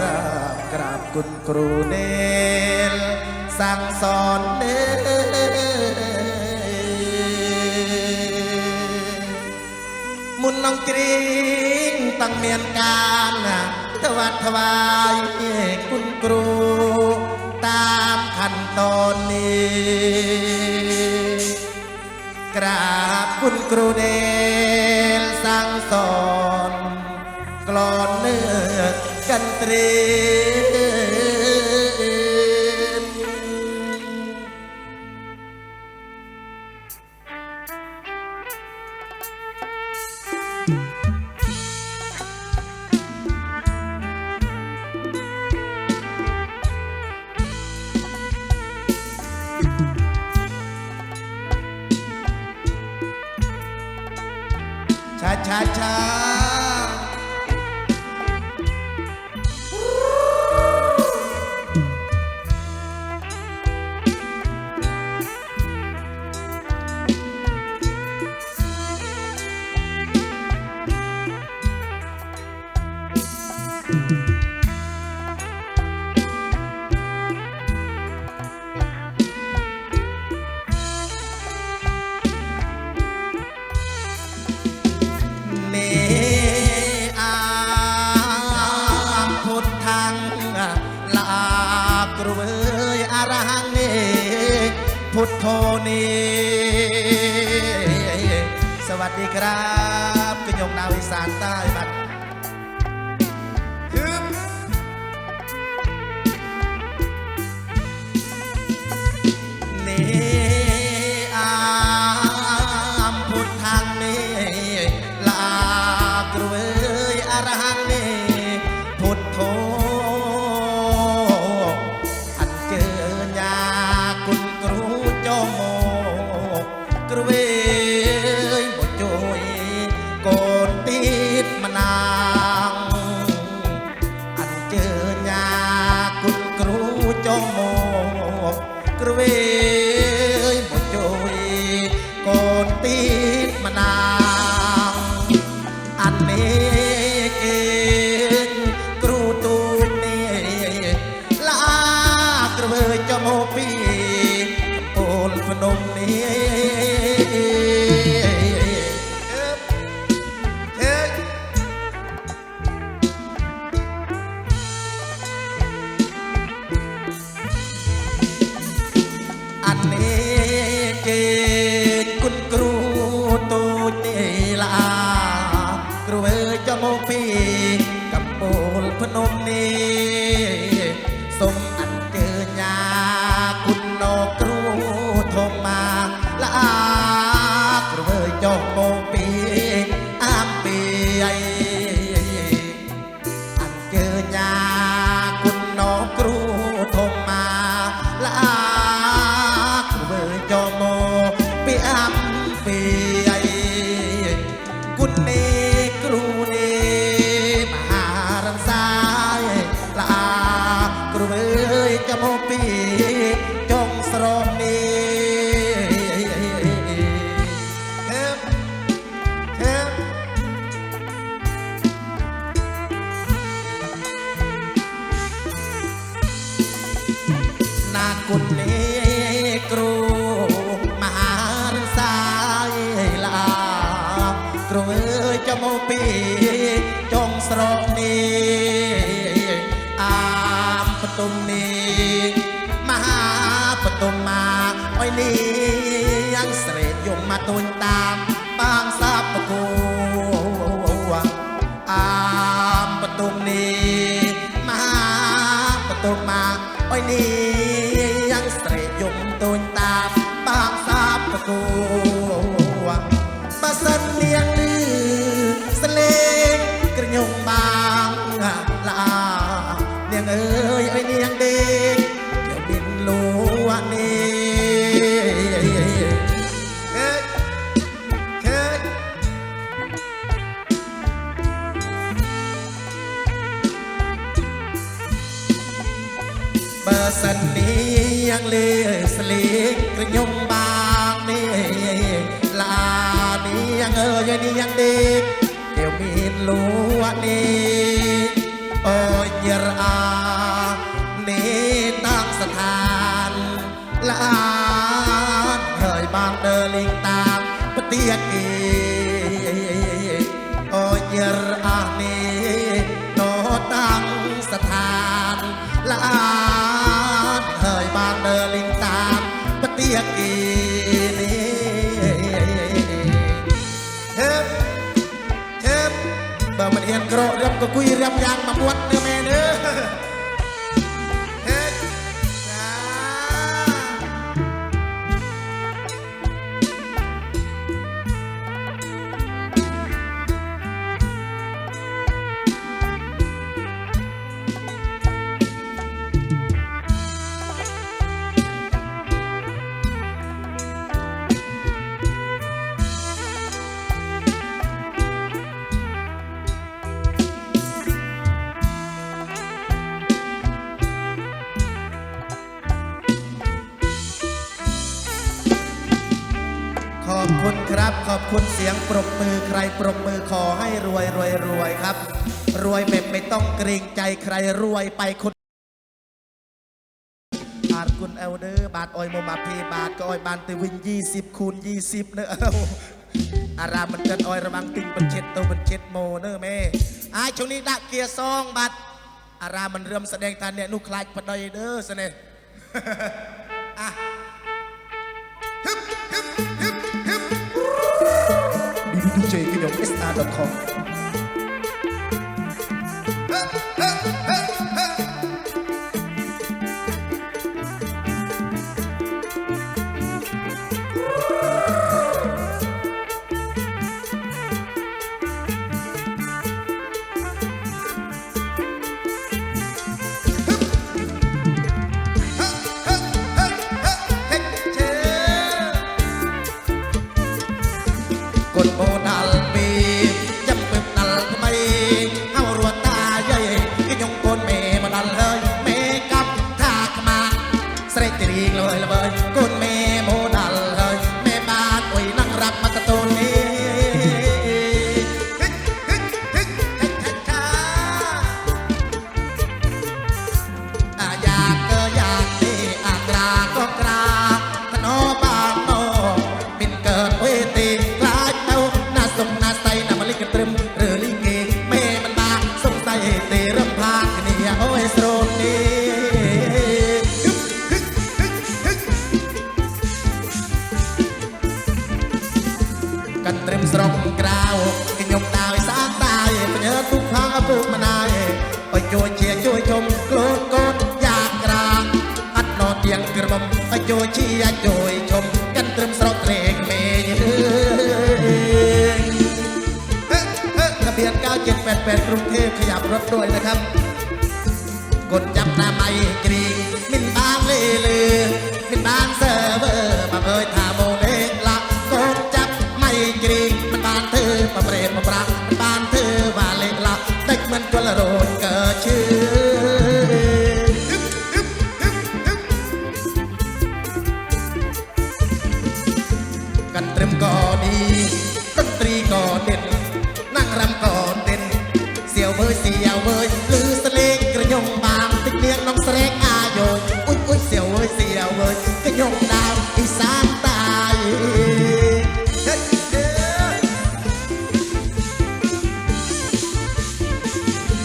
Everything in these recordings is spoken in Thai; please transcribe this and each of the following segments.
รากราบคุณครูเนลสั่งสอนเนมุนน้องกรีงตั้งเมียนการถวัดถวายคุณครูตามขั้นตอนนี้ กราบคุณครูเนลสั่งสอนกลอนเนื้อ กันตรี โทนี่ สวัสดีครับ ปีโอนพนมนี้ ไม่ดี ยังเสยยมตูนตาบางสาบกู លួនេះអូយរអានេះតាំងស្ថានលានហើយបានដើរលេងតាមប្រទេសគេអូយរអា อย่างมาบวชใน สียงปรบมือใครปรบมือขอให้รวยรวยรวยครับ รวยแบบไม่ต้องเกรงใจใครรวยไปคนบาทคุณเอลเดอร์บาทออยโมบาเพบาทก็ออยบานตวิน20คูณ20เนอะเอาอารามมันจันออยระวังติงบันเช็ดตัวเป็นเช็ดโมเนอะแม่ไอ้ช่วงนี้ดักเกียร์ซองบาทอารามมันเริ่มแสดงตาเนี่ยนุคลายปดอยเด้อเสน่ห์อ www.jgmsr.com. รถด้วยนะครับ กดจับตาไปกรี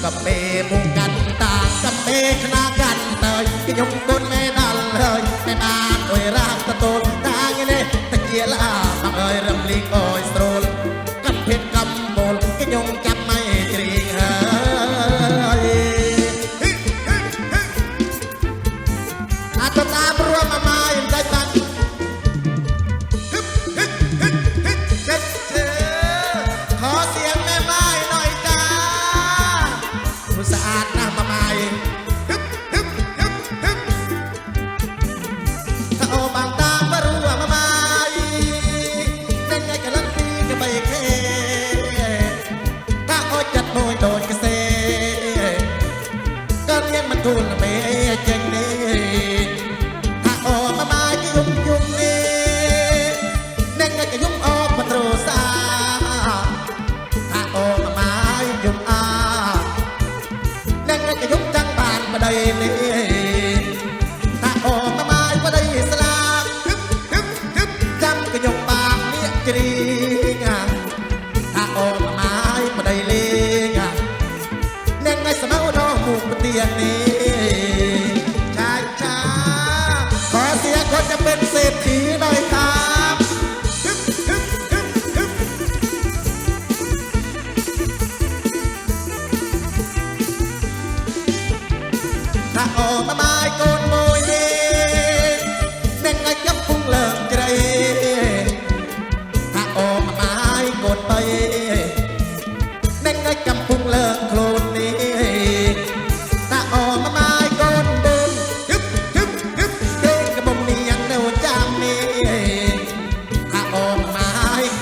กับเปมุกันต่างกับเตคนากันเตยกิยงต้นไม่ดันเลยไม่นานโอยรากตะโตนตางเยตะเกียลาบัเอยรำลิกโอยโตร sabia nem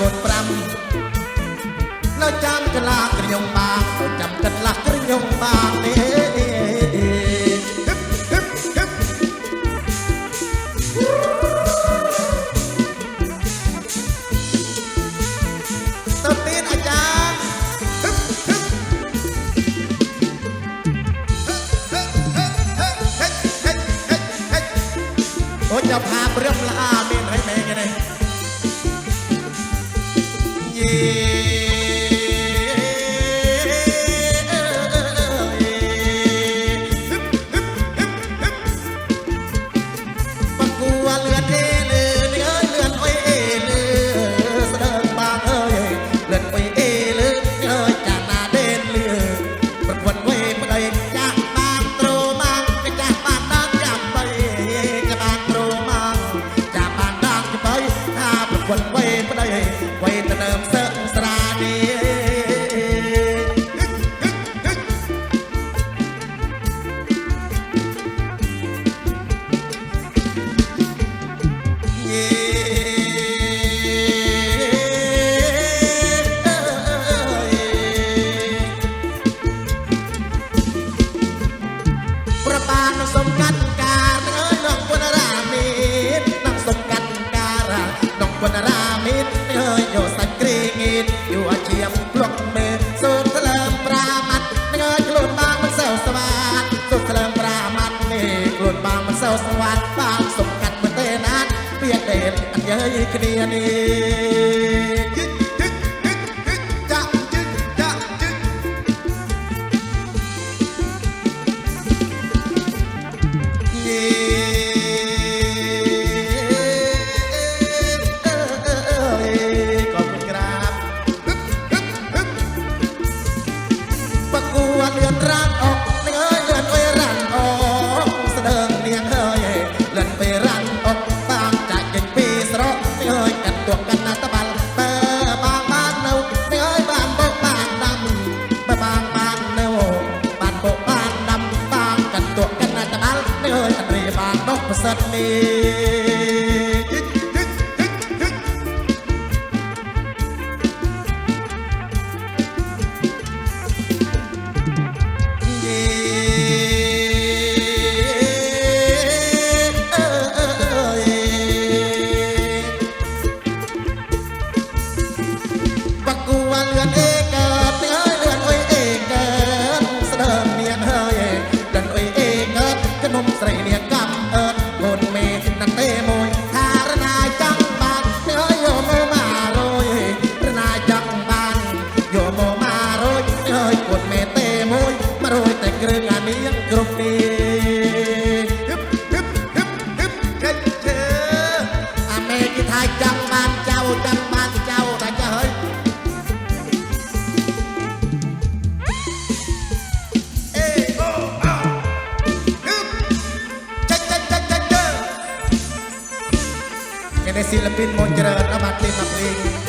កូន5នៅចាំចលាក្រញុំបាកូនចាំចិត្តលាស់ក្រញុំបាទេ យាយគ្នានេះ yeah. trăm ban trao trăm ban trao tại cha hỡi Kena silapin mo jalan amat lima peling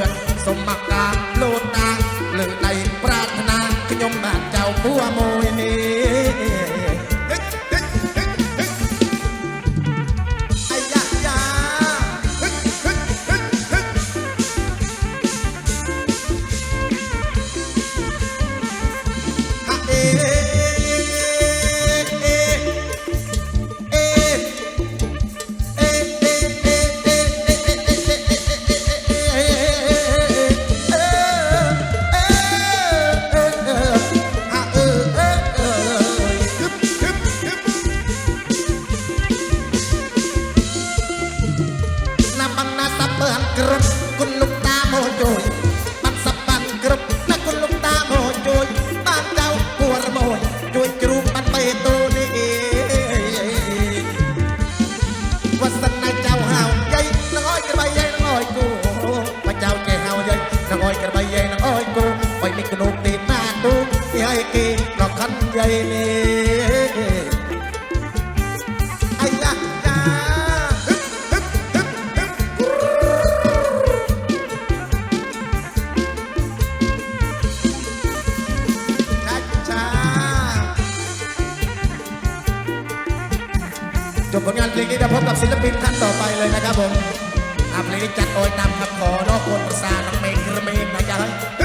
back. ក្រឹបគុណលោកតាមកជួយបាត់សបាំងក្រឹបណាគុណលោកតាមកជួយបានចៅគួរមកជួយជ្រូកបាត់បេតូនេះវ៉ាសិនណៃចៅហៅយាយនងអើយក្របីយាយនងអើយគូបាចៅចេះហៅយាយនងអើយក្របីយាយនងអើយគូអើយនេះគនុកទេណាទូយាយគេប្រខិនយាយនេះ ผลงานเพลงนี้จะพบกับศิลปินท่านต่อไปเลยนะครับผมอาเพลงจัดโดยนำคำขอนอกคนประสาน้องเมฆกระเมงนะครับ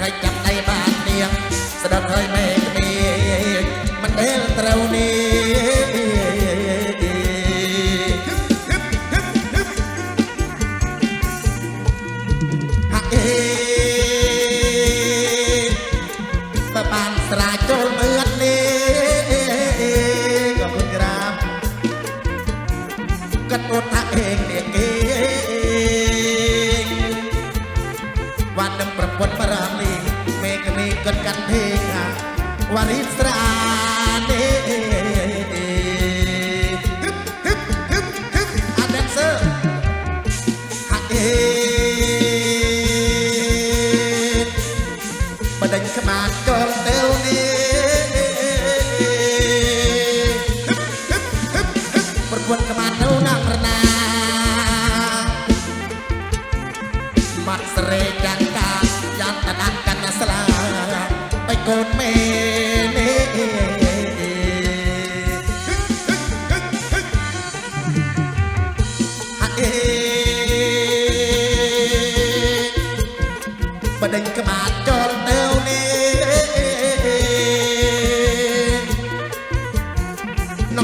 ហើយចាប់ដៃបាននាងស្ដិតហើយមេគ្នាមិនដែលត្រូវនាង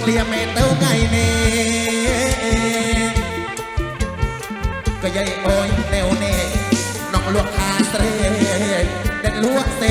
เลียมเต้าไงเนก็ยัยโอยแนวเน่น้องลวกคาเสรเด็ดลวกเซ